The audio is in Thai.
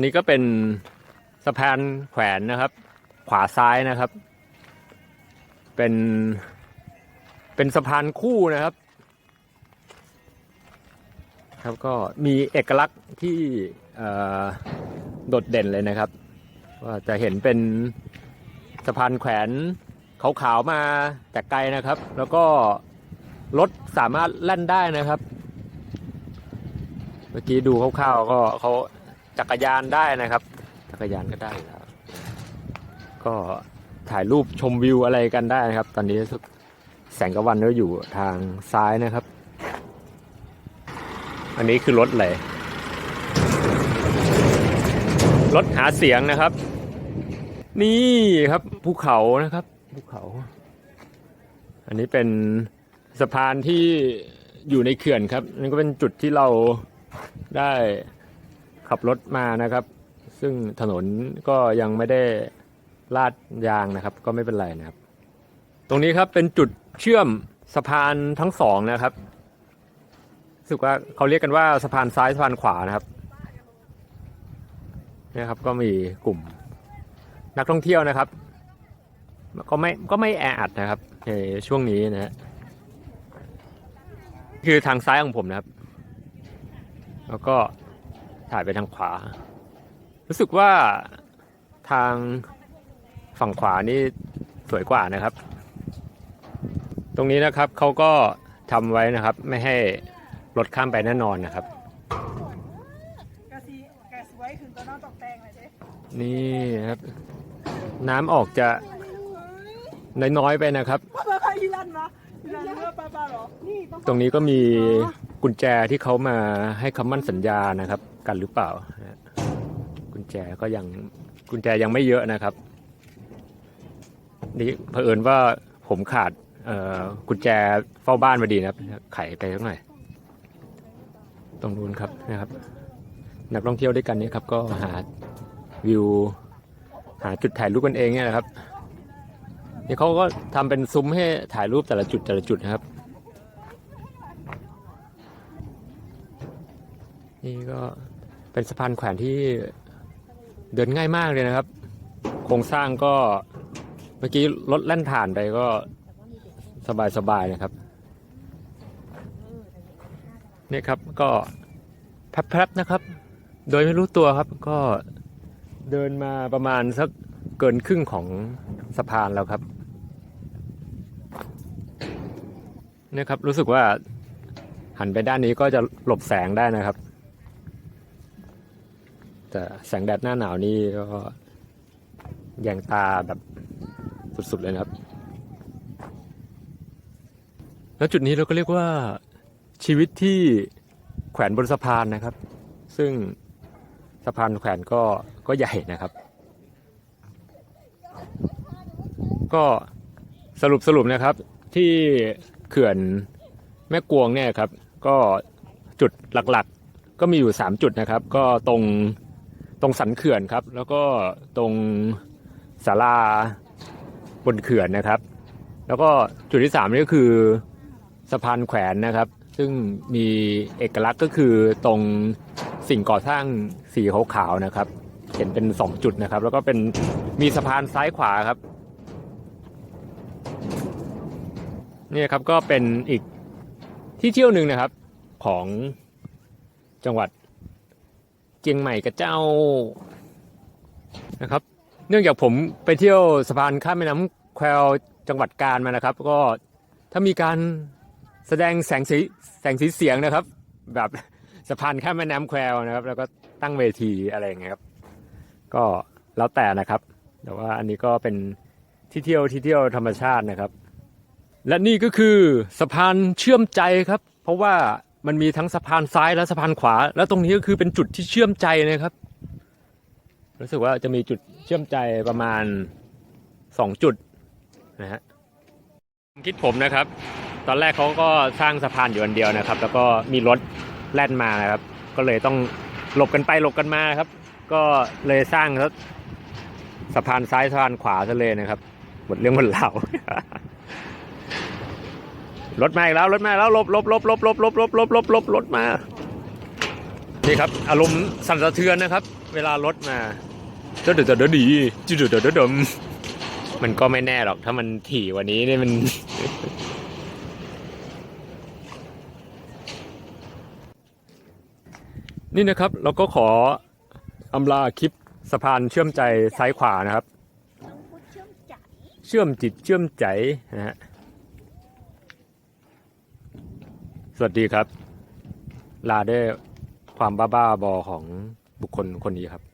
นี่ก็เป็นสะพานแขวนนะครับ ขวาซ้ายนะครับ เป็นเป็นสะพานคู่นะครับ ครับก็มีเอกลักษณ์ที่โดดเด่นเลยนะครับว่าจะเห็นเป็นสะพานแขวนขาวๆมาแต่ไกลนะครับ แล้วก็รถสามารถแล่นได้นะครับ เมื่อกี้ดูคร่าวๆก็เขา จักรยานได้นะครับ จักรยานก็ได้ครับก็ถ่ายรูปชมวิวอะไรกันได้นะครับ ตอนนี้แสงกะวันก็อยู่ทางซ้ายนะครับ อันนี้คือรถอะไรรถหาเสียงนะครับ นี่ครับภูเขานะครับภูเขา อันนี้เป็นสะพานที่อยู่ในเขื่อนครับนั่นก็เป็นจุดที่เราได้ ขับรถมานะครับ ซึ่งถนนก็ยังไม่ได้ลาดยางนะครับ ก็ไม่เป็นไรนะครับ ตรงนี้ครับเป็นจุดเชื่อมสะพานทั้งสองนะครับรู้สึกว่าเขาเรียกกันว่าสะพานซ้ายสะพานขวานะครับนี่ครับก็มีกลุ่มนักท่องเที่ยวนะครับ ก็ไม่ก็ไม่แออัดนะครับในช่วงนี้นะฮะคือทางซ้ายของผมนะครับ แล้วก็ ถ่ายไปทางขวา รู้สึกว่าทางฝั่งขวานี่สวยกว่านะครับ ตรงนี้นะครับเขาก็ทำไว้นะครับ ไม่ให้รถข้ามไปแน่นอนนะครับกะสีกะสวยขึ้นตัวน้องตกแต่งเลยเด้นี่นะครับ น้ำออกจะน้อยๆไปนะครับป้าป้าป้าอีรันมาอีรันเมื่อป้าป้าเหรอนี่ต้องตรงนี้ก็มีกุญแจที่เขามาให้คำมั่นสัญญานะครับ กันหรือเปล่า กุญแจก็ยังกุญแจยังไม่เยอะนะครับ นี่เผอิญว่าผมขาดกุญแจเฝ้าบ้านพอดีนะครับ ไขไปสักหน่อยตรงนู้นครับนะครับ นักท่องเที่ยวด้วยกันนี่ครับ ก็หาวิว หาจุดถ่ายรูปกันเองเนี่ยนะครับนี่เขาก็ทำเป็นซุ้มให้ถ่ายรูปแต่ละจุดแต่ละจุดนะครับ นี่ก็ เป็นสะพานแขวนที่เดินง่ายมากเลยนะครับ โครงสร้างก็เมื่อกี้รถแล่นผ่านไปก็สบายๆนะครับเนี่ยครับก็แพรบๆนะครับ โดยไม่รู้ตัวครับก็เดินมาประมาณสักเกินครึ่งของสะพานแล้วครับเนี่ยครับรู้สึกว่าหันไปด้านนี้ก็จะหลบแสงได้นะครับ แต่แสงแดดหน้าหนาวนี่ก็แยงตาแบบสุดๆเลยนะครับ แล้วจุดนี้เราก็เรียกว่าชีวิตที่แขวนบนสะพานนะครับ ซึ่งสะพานแขวนก็ก็ใหญ่นะครับ ก็สรุปสรุปนะครับที่เขื่อนแม่กวงเนี่ยครับ ก็จุดหลักๆก็มีอยู่ 3 จุดนะครับ ก็ตรง ตรงสันเขื่อนครับ แล้วก็ตรงศาลาบนเขื่อนนะครับ แล้วก็จุดที่3นี่ก็คือสะพานแขวนนะครับ ซึ่งมีเอกลักษณ์ก็คือตรงสิ่งก่อสร้างสีขาวๆนะครับ เห็นเป็น2จุดนะครับ แล้วก็เป็นมีสะพานซ้ายขวาครับนี่ครับก็เป็นอีกที่เที่ยวหนึ่งนะครับของจังหวัด เจียงใหม่กับเจ้านะครับ เนื่องจากผมไปเที่ยวสะพานข้ามแม่น้ำแควจังหวัดกาญมานะครับ ก็ถ้ามีการแสดงแสงสีแสงสีเสียงนะครับ แบบสะพานข้ามแม่น้ำแควนะครับ แล้วก็ตั้งเวทีอะไรอย่างเงี้ยครับ ก็แล้วแต่นะครับ แต่ว่าอันนี้ก็เป็นที่เที่ยวที่เที่ยวธรรมชาตินะครับ และนี่ก็คือสะพานเชื่อมใจครับ เพราะว่า มันมีทั้งสะพานซ้ายและสะพานขวา แล้วตรงนี้ก็คือเป็นจุดที่เชื่อมใจนะครับ รู้สึกว่าจะมีจุดเชื่อมใจประมาณสองจุดนะฮะคิดผมนะครับ ตอนแรกเขาก็สร้างสะพานอยู่อันเดียวนะครับ แล้วก็มีรถแล่นมานะครับ ก็เลยต้องหลบกันไปหลบกันมาครับ ก็เลยสร้างสะพานซ้ายสะพานขวาซะเลยนะครับหมดเรื่องหมดราว รถมาอีกแล้วรถมาแล้วลบลบลบลบลบลบลบลบลบลบรถมานี่ครับ อารมณ์สั่นสะเทือนนะครับ เวลารถมาเดี๋ยวเดี๋ยวเดี๋ยวดีจุดเดี๋ยวเดี๋ยวเดี๋ยวมันก็ไม่แน่หรอกถ้ามันถี่กว่านี้เนี่ยมันนี่นะครับเราก็ขออำลาคลิปสะพานเชื่อมใจซ้ายขวานะครับ เชื่อมจิตเชื่อมใจนะฮะ สวัสดีครับ ลาด้วยความบ้าๆบอของบุคคลคนนี้ครับ